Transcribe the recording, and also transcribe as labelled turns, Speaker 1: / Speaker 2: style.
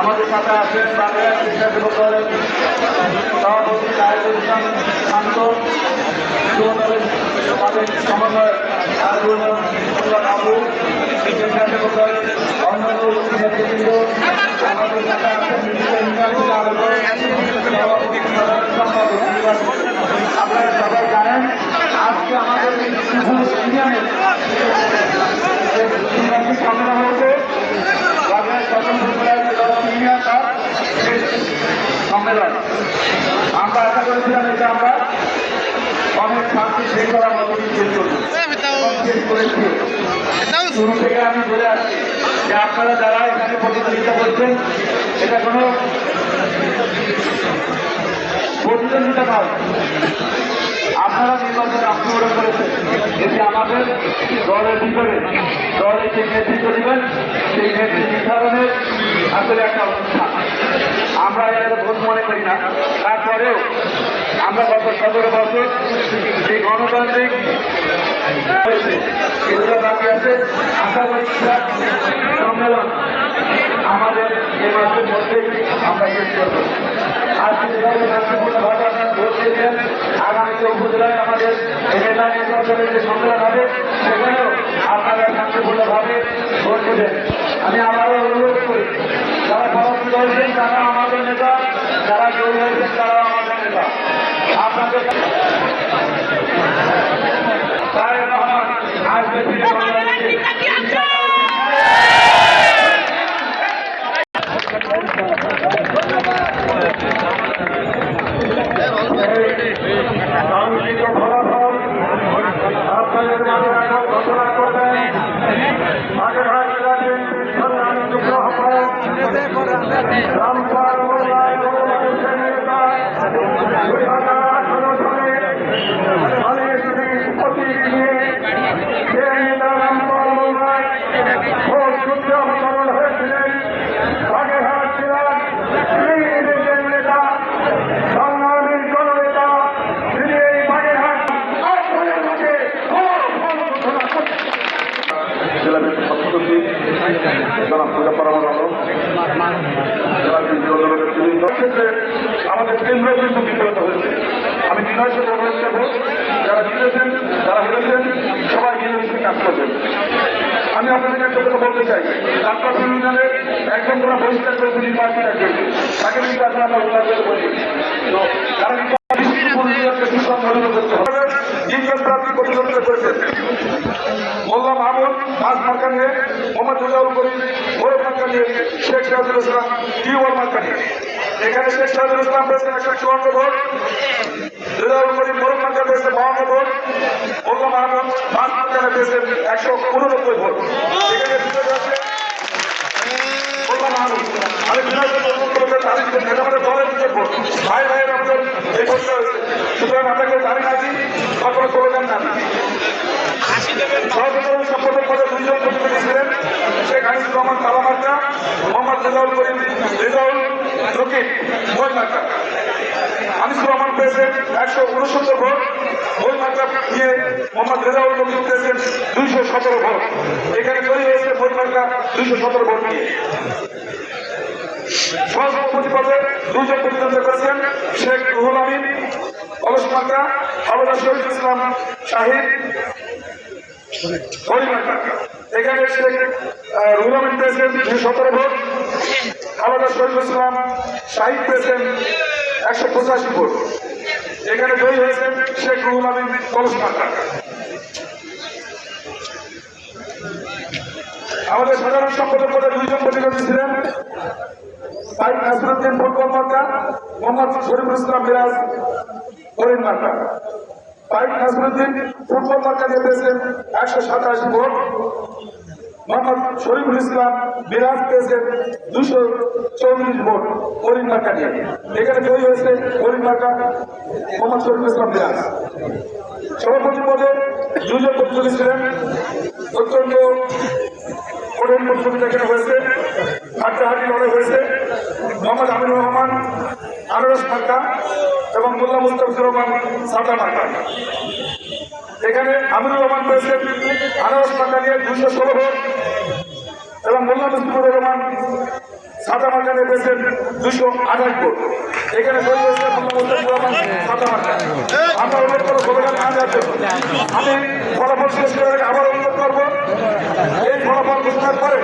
Speaker 1: আমাদের সাথে আছেন বাংলা সেবক দলের সভাপতি রায়দুল ইসলাম শান্ত আমাদের সমন্বয়ক বাবু শিক্ষা সেবক অন্যান্য নেতৃবৃন্দ, আমাদের সাথে আছেন সভাপতি সাধারণ সম্পাদক ইউনিভার্সিটি। আপনারা সবাই জানেন আজকে আমাদের এই শিবপুর ইউনিয়নের যে ইউনিভার্সিটি সম্মেলন হয়েছে বাংলার স্বতন্ত্র জেলার ইউনিয়ন তার শেষ সম্মেলন আমরা আশা করেছিলাম এটা আমরা অনেক শান্তি শেষ করব। শেষ করেছি। শুরু থেকে আমি বলে আসছি যে আপনারা যারা এখানে প্রতিযোগিতা করছেন এটা কোনো প্রতিদ্বন্দ্বিতা নয়। আপনারা নির্বাচনে অংশগ্রহণ করেছেন। এটি আমাদের দলের ভিতরে দলের যে নেতৃত্ব দিবেন সেই নেতৃত্ব নির্ধারণের আসলে একটা আমরা এটা ভোট মনে করি না। তারপরেও আমরা গত সতেরো বছর যে গণতান্ত্রিক বাকি আছে। আশা করি সম্মেলন আমাদের এ মাসের মধ্যেই আমরা শেষ করব। দিয়েছেন আগামীতে আমাদের যে হবে সেখানেও আপনারা শান্তিপূর্ণভাবে ভোট দেবেন। আমি আবারও অনুরোধ করি, যারা পরাজিত হয়েছেন তারা নেতা যারা জয়ী হয়েছেন তারাও আমাদের নেতা। আপনাদের আমাদের কেন্দ্র কিন্তু বিব্রত হয়েছে। আমি বিনয় সাথে অনুরোধ করব যারা জিতেছেন, যারা হেরেছেন, সবাই মিলেমিশে কাজ করবেন। আমি আপনাদের একটা কথা বলতে চাই। ডাক্তার ইউনিয়নের একজন তোরা বহিষ্কার করেছে নির্বাচন একজন তাকে নির্বাচন আমরা উল্লাস করে তো জিজ্ঞাসা প্রার্থী করেছেন মোল্লা মাহমুদ পাঁচ মার্কা মোহাম্মদ রেজাউল করিম ভৈরব মার্কা শেখ সিরাজুল ইসলাম টিউবওয়েল মার্কা নিয়ে। এখানে শেখ সিরাজুল ইসলাম পেয়েছেন একশো চুয়ান্ন ভোট রেজাউল করিম ভৈরব মার্কা পেয়েছে বাহান্ন ভোট, মোল্লা মাহমুদ পাঁচ মার্কা পেয়েছেন একশো উননব্বই ভোট। এখানে আছে। ভাই, ভাইয়ের আমাদের এই ভোটটা সুতরাং আপনাকে দাঁড়িয়ে নাকি বা কোনো স্লোগান না সহযোগী সম্পাদক পদে দুইজন প্রতিনিধি ছিলেন শেখ হাসিবুর রহমান তালামার্কা মোহাম্মদ রেজাউল করিম রেজাউল রকিব বই মার্কা আনিসুর রহমান পেয়েছেন একশো উনসত্তর ভোট। বই মার্কা দিয়ে মোহাম্মদ রেজাউল রকিব পেয়েছেন দুইশো সতেরো ভোট। এখানে তৈরি হয়েছে বই মার্কা দুইশো সতেরো ভোট নিয়ে। সহসভাপতি পদে দুইজন প্রতিদ্বন্দ্বিতা করেছেন শেখ রুহুল আমিন, অলস মার্কা আবুদা শহীদ ইসলাম শাহিদ এখানে শেখ রুহুল আমিন পেয়েছেন দুশো সতেরো ভোট। আলাদা শহীদ ইসলাম শাহিদ পেয়েছেন একশো পঁচাশি ভোট। এখানে জয়ী হয়েছেন শেখ রুহুল আমিন কলস আমাদের সাধারণ সম্পাদক পদে দুইজন প্রতিনিধি ছিলেন। সাইদ নাসরুদ্দিন ফুটবল মার্কা মোহাম্মদ শরীফুল ইসলাম মিরাজ হরিণ মার্কা সাইদ নাসরুদ্দিন ফুটবল মার্কা নিয়ে পেয়েছেন একশো সাতাশ ভোট। মোহাম্মদ শরীফুল ইসলাম মিরাজ পেয়েছেন দুশো চৌত্রিশ ভোট করিম মার্কা নিয়ে। এখানে জয়ী হয়েছে করিম মার্কা, মোহাম্মদ শরীফুল ইসলাম মিরাজ সভাপতি পদে দুজন প্রতিনিধি ছিলেন। অত্যন্ত কঠিন প্রতিযোগিতা এখানে হয়েছে। হাড্ডাহাড্ডি লড়াই হয়েছে। মোহাম্মদ আমিনুর রহমান, আনারস মার্কা এবং মোল্লা মুস্তাফিজুর রহমান, সাদা মার্কা। এখানে আমিনুর রহমান পেয়েছেন আনারস মার্কা নিয়ে দুশো ষোলো ভোট। এবং মোল্লা মুস্তাফিজুর রহমান সাদা মার্কানে পেয়েছেন দুশো আঠাশ ভোট। এখানে আমরা অনুরোধ করব, গতকাল না যাওয়ার জন্য আমি ফলাফল শেষ করে আবার অনুরোধ করব। এই ফলাফল ঘোষণার পরে